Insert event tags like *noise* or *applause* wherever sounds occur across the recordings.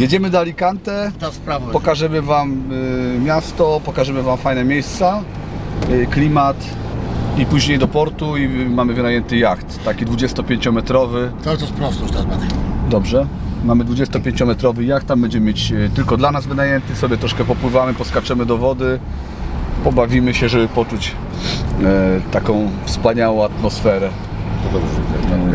Jedziemy do Alicante, Ta sprawa. pokażemy Wam y, miasto, pokażemy Wam fajne miejsca, y, klimat i później do portu i mamy wynajęty jacht, taki 25-metrowy. Cały czas prosto już teraz będę. Dobrze. Mamy 25-metrowy jacht, tam będziemy mieć e, tylko dla nas wynajęty, sobie troszkę popływamy, poskaczemy do wody, pobawimy się, żeby poczuć e, taką wspaniałą atmosferę.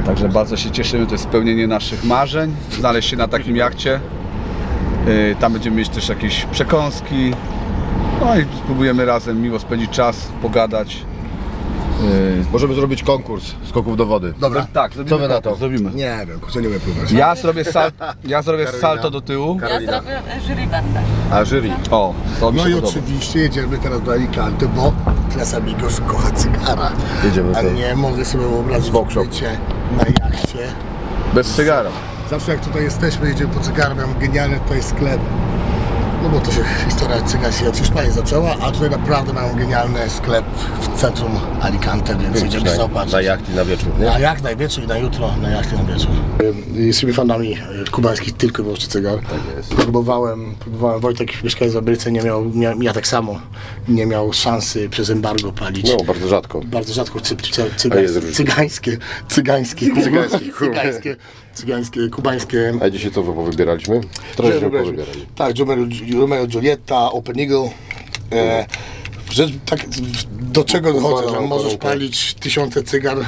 E, także bardzo się cieszymy, to jest spełnienie naszych marzeń, znaleźć się na takim jachcie. E, tam będziemy mieć też jakieś przekąski, no i spróbujemy razem miło spędzić czas, pogadać. E, Możemy zrobić konkurs skoków do wody. Dobra. tak, zrobimy Co wy na to? konkurs, Zrobimy. Nie wiem, kurczę, nie umiem pływać. Ja zrobię, sal, *laughs* ja zrobię salto do tyłu. Ja zrobię jury będę. A jury. O, to mi No się i podoba. oczywiście jedziemy teraz do Alicante, bo Tres Amigos kocha cygara. Jedziemy A tutaj. nie mogę sobie wyobrazić Smoke shop. bycie na jachcie. Bez cygara. Zawsze jak tutaj jesteśmy, jedziemy po cygara, mam genialny tutaj sklep. No bo to się historia cygarskiej od Hiszpanii zaczęła, a tutaj naprawdę mam genialny sklep w centrum Alicante, więc jedziemy na, zobaczyć. na jachty na wieczór, nie? Na jak najwieczór i na jutro, na jachty na wieczór. Jesteśmy fanami e, kubańskich tylko i wyłącznie cygar. Tak jest. Próbowałem, próbowałem, Wojtek mieszkając w Ameryce nie miał, mia, ja tak samo, nie miał szansy przez embargo palić. No, bardzo rzadko. Bardzo rzadko cy, cy, cyga, różnica. cygańskie, cygańskie, Cygańskie, cygańskie, cygańskie, kubańskie. A dzisiaj co wy powybieraliśmy? Trochę powybierali. Tak, Romeo, Romeo Julieta, Open Eagle. E, rzecz, tak, do czego dochodzę, że możesz palić tysiące cygar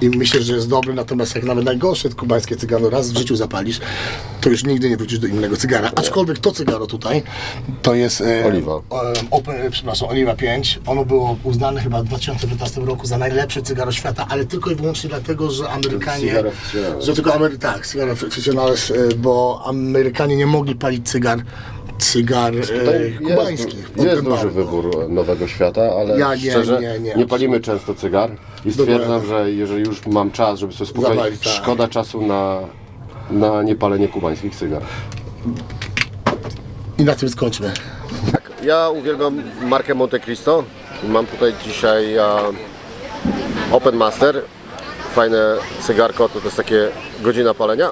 i myślę, że jest dobry, natomiast jak nawet najgorsze kubańskie cygaro raz w życiu zapalisz, to już nigdy nie wrócisz do innego cygara. Aczkolwiek to cygaro tutaj, to jest e, Oliwa. E, open, e, przepraszam, Oliwa 5. Ono było uznane chyba w 2015 roku za najlepsze cygaro świata, ale tylko i wyłącznie dlatego, że Amerykanie... Cygaro. Że tylko Amery... Tak, cygar aficionados, e, bo Amerykanie nie mogli palić cygar cygar e, Tutaj kubańskich. jest, jest duży wybór nowego świata, ale Ja nie, szczerze nie, nie, nie, palimy często cygar i stwierdzam, że jeżeli już mam czas, żeby sobie spokojnie, Zapalić, tak. szkoda czasu na, na niepalenie kubańskich cygar. I na tym skończmy. Ja uwielbiam markę Monte Cristo. Mam tutaj dzisiaj a, Open Master. Fajne cygarko, to, to jest takie godzina palenia.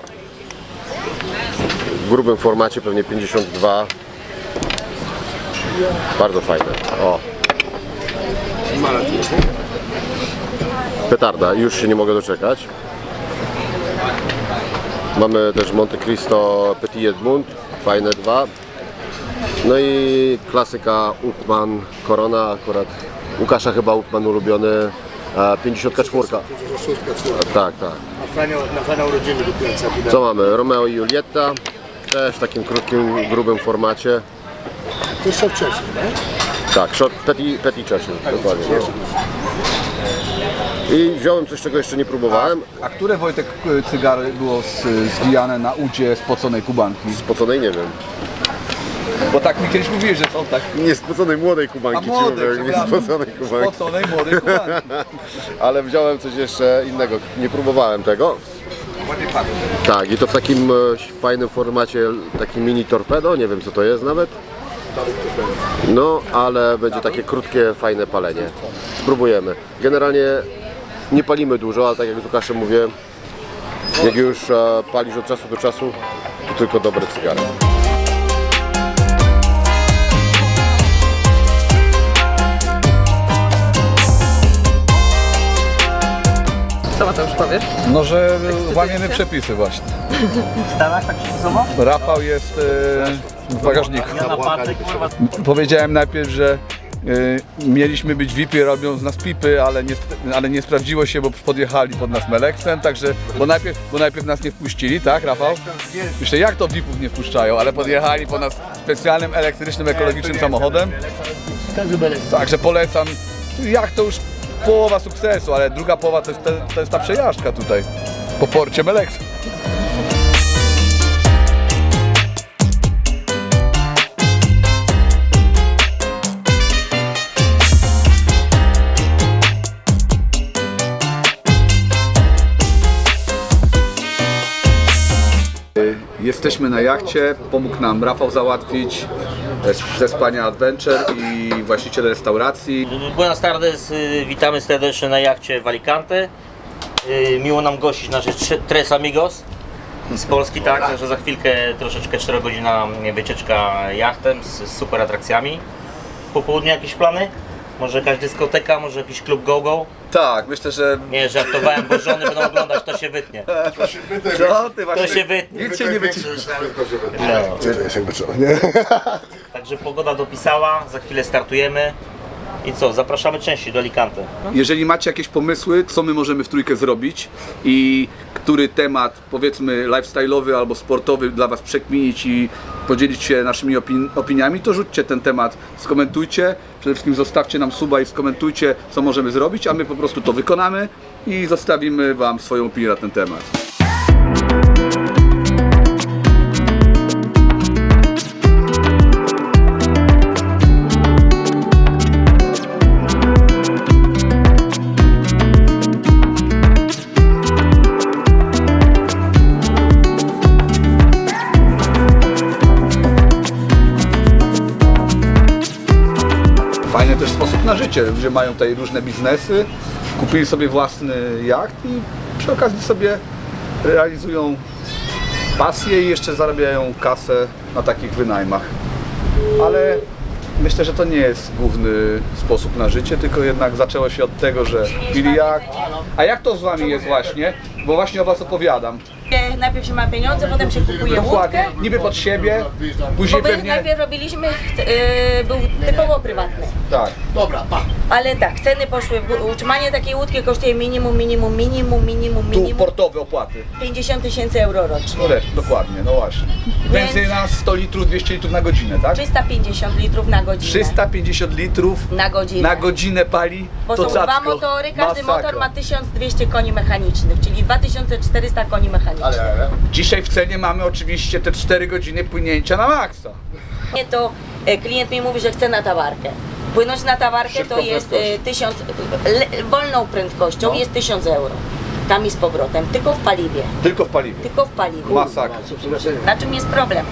W grubym formacie, pewnie 52. Bardzo fajne. O. Petarda, już się nie mogę doczekać. Mamy też Monte Cristo Petit Edmund, fajne dwa. No i klasyka Upman Korona, akurat Łukasza chyba Upman ulubiony, e, 54. Tak, tak. Na Franio, na Franio urodziny kupiłem Co mamy? Romeo i Julietta, też w takim krótkim, grubym formacie. To jest szok trzeci, nie? Tak, shot, Petit, petit Churchill, dokładnie. No. I wziąłem coś, czego jeszcze nie próbowałem, A które Wojtek cygary było z, zwijane na udzie spoconej kubanki? spoconej nie wiem. Bo tak mi kiedyś mówiłeś, że są tak. Nie spoconej młodej A kubańki, ci mówię, nie przepraszam. spoconej kubańki. Spoconej młodej kubanki. *laughs* Ale wziąłem coś jeszcze innego, nie próbowałem tego. Tak, i to w takim e, fajnym formacie, takim mini torpedo, nie wiem co to jest nawet. No, ale będzie takie krótkie, fajne palenie. Spróbujemy. Generalnie nie palimy dużo, ale tak jak z Łukaszem mówię, jak już e, palisz od czasu do czasu, to tylko dobre cygary. Co Mateusz powiesz? No, że łamiemy przepisy właśnie. Starasz tak przystosowo? Rafał jest y, w bagażniku. Powiedziałem najpierw, że mieliśmy być VIP-y, robią z nas pipy, ale nie, ale nie sprawdziło się, bo podjechali pod nas Meleksem, także, bo najpierw, bo najpierw nas nie wpuścili, tak Rafał? Myślę, jak to VIP-ów nie wpuszczają, ale podjechali po nas specjalnym elektrycznym, ekologicznym samochodem. Także polecam. Jak to już połowa sukcesu, ale druga połowa to jest, to, jest ta przejażdżka tutaj po porcie Meleksa. Jesteśmy na jachcie, pomógł nam Rafał załatwić e, ze Spania Adventure i właściciel restauracji. Buenas tardes, y, witamy serdecznie na jachcie w Alicante. Y, Miło nam gościć naszych Tres Amigos. Z Polski tak, że za chwilkę troszeczkę 4 godzina wycieczka jachtem z super atrakcjami. Po południu jakieś plany? Może jakaś dyskoteka, może jakiś klub go-go? Tak, myślę, że... Nie, żartowałem, bo żony będą oglądać, to się wytnie. Co ty To się wytnie. Nic się nie wyci... No. To jest jakby co, nie? Także pogoda dopisała, za chwilę startujemy. I co, zapraszamy częściej do Alicante. Jeżeli macie jakieś pomysły, co my możemy w trójkę zrobić i który temat, powiedzmy, lifestyle'owy albo sportowy dla Was przekminić i podzielić się naszymi opin- opiniami, to rzućcie ten temat, skomentujcie. Przede wszystkim zostawcie nam suba i skomentujcie, co możemy zrobić, a my po prostu to wykonamy i zostawimy Wam swoją opinię na ten temat. Życie. Ludzie mają tutaj różne biznesy, kupili sobie własny jacht i przy okazji sobie realizują pasję i jeszcze zarabiają kasę na takich wynajmach. Ale myślę, że to nie jest główny sposób na życie, tylko jednak zaczęło się od tego, że kupili jacht. A jak to z Wami jest właśnie? Bo właśnie o Was opowiadam. Najpierw się ma pieniądze, potem się kupuje łódkę. Dokładnie, niby pod siebie, później Bo my pewnie... najpierw robiliśmy, e, był typowo prywatny. Tak. Dobra, pa. Ale tak, ceny poszły w górę. Utrzymanie takiej łódki kosztuje minimum, minimum, minimum, minimum, Tu minimum portowe opłaty. 50 tysięcy euro rocznie. No dokładnie, no właśnie. Benzyna 100 litrów, 200 litrów na godzinę, tak? 350 litrów na godzinę. 350 litrów na godzinę. na godzinę pali. Bo to są dwa cacko. motory, każdy Masakra. motor ma 1200 koni mechanicznych, czyli 2400 koni mechanicznych. Ale. Dzisiaj w cenie mamy oczywiście te 4 godziny płynięcia na maksa. Nie to e, klient mi mówi, że chce na tawarkę. Płynąć na tawarkę Szybką to jest prędkość. e, 1000, le, wolną prędkością No. jest 1000 euro. Tam i z powrotem, tylko w paliwie. Tylko w paliwie. Tylko w paliwie. Masakra. Na czym jest problem?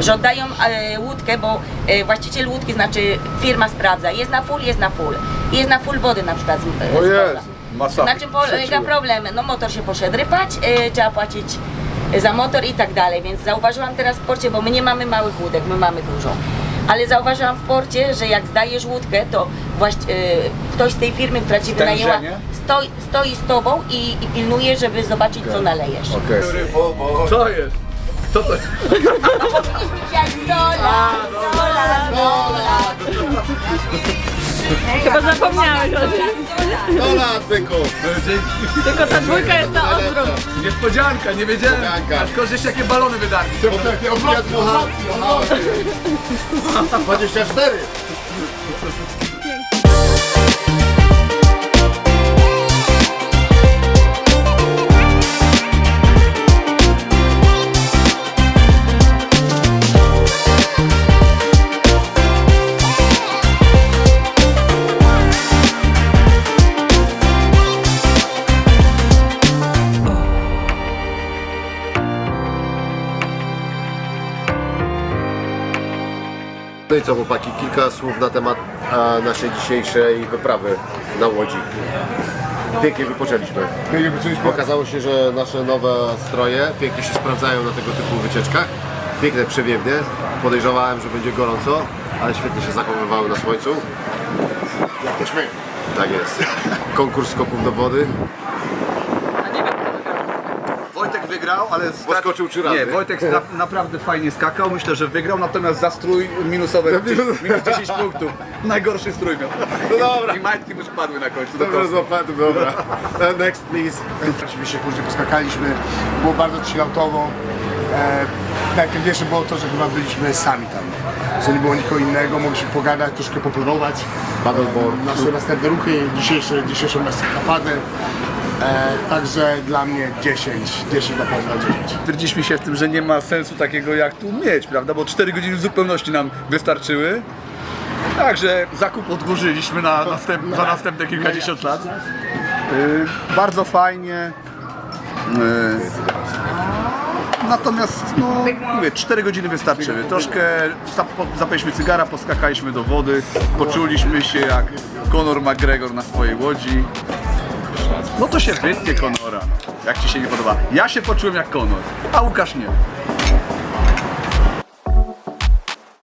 Że oddają e, łódkę, bo e, właściciel łódki, znaczy firma sprawdza, jest na full, jest na full. Jest na full wody na przykład z, e, O z Jezu. Masakra. Na czym polega problem? No motor się poszedł rypać, e, trzeba płacić e, za motor i tak dalej, więc zauważyłam teraz w porcie, bo my nie mamy małych łódek, my mamy dużą. Ale zauważyłam w porcie, że jak zdajesz łódkę, to właśnie, e, ktoś z tej firmy, która ci wynajęła, stoi, stoi z tobą i, i pilnuje, żeby zobaczyć co nalejesz. Okej. Co jest? Co to jest? *laughs* Chyba zapomniałeś o tym. 100 lat, byku! Tylko ta dwójka jest na odwrót. Niespodzianka, nie wiedziałem. Niespodzianka. A tylko, żeście jakie balony wydarli. Takie odwrotnie. 24! No i co chłopaki, kilka słów na temat e, naszej dzisiejszej wyprawy na Łodzi. Pięknie wypoczęliśmy. Okazało się, że nasze nowe stroje pięknie się sprawdzają na tego typu wycieczkach. Piękne przewiewnie. Podejrzewałem, że będzie gorąco, ale świetnie się zachowywały na słońcu. Jak też my. Tak jest. Konkurs skoków do wody. Wygrał, ale... skoczył trzy razy. Nie, Wojtek na, naprawdę fajnie skakał. Myślę, że wygrał, natomiast za strój minusowe minus 10 punktów. Najgorszy strój miał. No dobra. I majtki mu spadły na końcu. do Dobra, kostek. złapałem, dobra. Next please. Oczywiście później poskakaliśmy, było bardzo chilloutowo. E, najpierwniejsze było to, że chyba byliśmy sami tam. Że nie było nikogo innego, mogliśmy pogadać, troszkę popływować. Paddleboard. Nasze następne ruchy, dzisiejsze, dzisiejszą eskapadę. E, także dla mnie 10, 10 na pewno 10. Stwierdziliśmy się w tym, że nie ma sensu takiego jachtu mieć, prawda? Bo 4 godziny w zupełności nam wystarczyły. Także zakup odłożyliśmy na następ, za następne kilkadziesiąt lat. Yy, bardzo fajnie. Yy, natomiast, no, mówię, 4 godziny wystarczyły. Troszkę zap- zapaliśmy cygara, poskakaliśmy do wody, poczuliśmy się jak Conor McGregor na swojej łodzi. No to się wytnie Conora. no. jak Ci się nie podoba. Ja się poczułem jak Konor, a Łukasz nie.